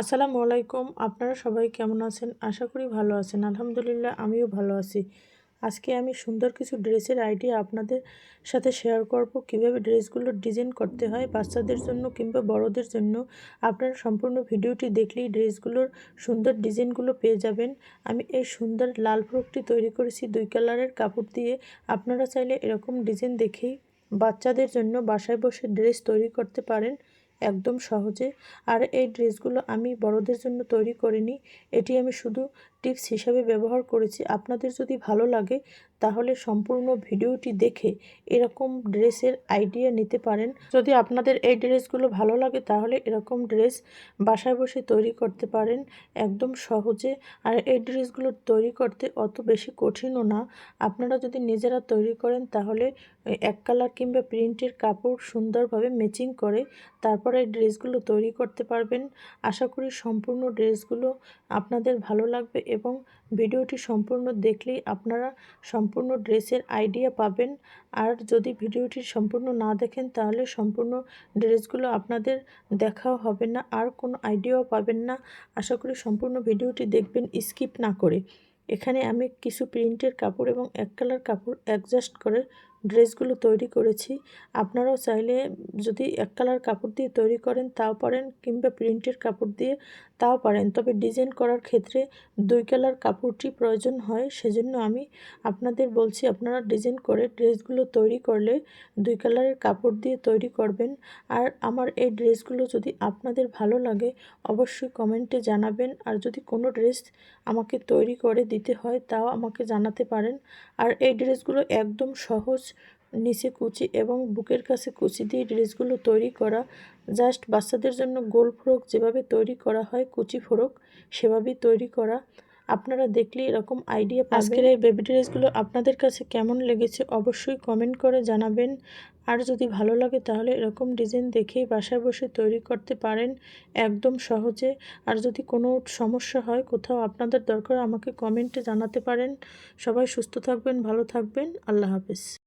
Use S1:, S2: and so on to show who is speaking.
S1: আসসালামু আলাইকুম। আপনারা সবাই কেমন আছেন? আশা করি ভালো আছেন। আলহামদুলিল্লাহ, আমিও ভালো আছি। আজকে আমি সুন্দর কিছু ড্রেসের আইডিয়া আপনাদের সাথে শেয়ার করব। কীভাবে ড্রেসগুলো ডিজাইন করতে হয় বাচ্চাদের জন্য কিংবা বড়দের জন্য। আপনারা সম্পূর্ণ ভিডিওটি দেখলেই ড্রেসগুলোর সুন্দর ডিজাইনগুলো পেয়ে যাবেন। আমি এই সুন্দর লাল ফ্রকটি তৈরি করেছি দুই কালারের কাপড় দিয়ে। আপনারা চাইলে এরকম ডিজাইন দেখেই বাচ্চাদের জন্য বাসায় বসে ড্রেস তৈরি করতে পারেন। একদম সহজে। আর এই ড্রেসগুলো আমি বড়দের জন্য তৈরি করিনি, এটি আমি শুধু টিপস হিসাবে ব্যবহার করেছি। আপনাদের যদি ভালো লাগে, তাহলে সম্পূর্ণ ভিডিওটি দেখে এরকম ড্রেসের আইডিয়া নিতে পারেন। যদি আপনাদের এই ড্রেসগুলো ভালো লাগে, তাহলে এরকম ড্রেস বাসায় বসে তৈরি করতে পারেন একদম সহজে। আর এই ড্রেসগুলো তৈরি করতে অত বেশি কঠিনও না। আপনারা যদি নিজেরা তৈরি করেন, তাহলে এক কালার কিংবা প্রিন্টের কাপড় সুন্দরভাবে ম্যাচিং করে তারপর এই ড্রেসগুলো তৈরি করতে পারবেন। আশা করি সম্পূর্ণ ড্রেসগুলো আপনাদের ভালো লাগবে এবং ভিডিওটি সম্পূর্ণ দেখলেই আপনারা সম্পূর্ণ ড্রেসের আইডিয়া পাবেন। আর যদি ভিডিওটি সম্পূর্ণ না দেখেন, তাহলে সম্পূর্ণ ড্রেসগুলো আপনাদের দেখাও হবে না, আর কোনো আইডিয়াও পাবেন না। আশা করি সম্পূর্ণ ভিডিওটি দেখবেন, স্কিপ না করে। এখানে আমি কিছু প্রিন্টের কাপড় এবং এক কালার কাপড় অ্যাডজাস্ট করে ড্রেসগুলো তৈরি করেছি। আপনারাও চাইলে যদি এক কালার কাপড় দিয়ে তৈরি করেন, তাও পারেন কিংবা প্রিন্টের কাপড় দিয়ে, তাও পারেন। তবে ডিজাইন করার ক্ষেত্রে দুই কালার কাপড়টি প্রয়োজন হয়, সেজন্য আমি আপনাদের বলছি, আপনারা ডিজাইন করে ড্রেসগুলো তৈরি করলে দুই কালারের কাপড় দিয়ে তৈরি করবেন। আর আমার এই ড্রেসগুলো যদি আপনাদের ভালো লাগে, অবশ্যই কমেন্টে জানাবেন। আর যদি কোনো ড্রেস আমাকে তৈরি করে দিতে হয়, তাও আমাকে জানাতে পারেন। আর এই ড্রেসগুলো একদম সহজ নিচে কুচি এবং বুকের কাছে কুচি দিয়ে ড্রেসগুলো তৈরি করা। জাস্ট বাচ্চাদের জন্য গোল ফ্রক যেভাবে তৈরি করা হয়, কুচি ফ্রক সেভাবেই তৈরি করা। আপনারা দেখলে এরকম আইডিয়া আজকের এই বেবি ড্রেসগুলো আপনাদের কাছে কেমন লেগেছে অবশ্যই কমেন্ট করে জানাবেন। আর যদি ভালো লাগে তাহলে এরকম ডিজাইন দেখেই বাসায় বসে তৈরি করতে পারেন একদম সহজে। আর যদি কোনো সমস্যা হয়, কোথাও আপনাদের দরকার আমাকে কমেন্টে জানাতে পারেন। সবাই সুস্থ থাকবেন, ভালো থাকবেন। আল্লাহ হাফেজ।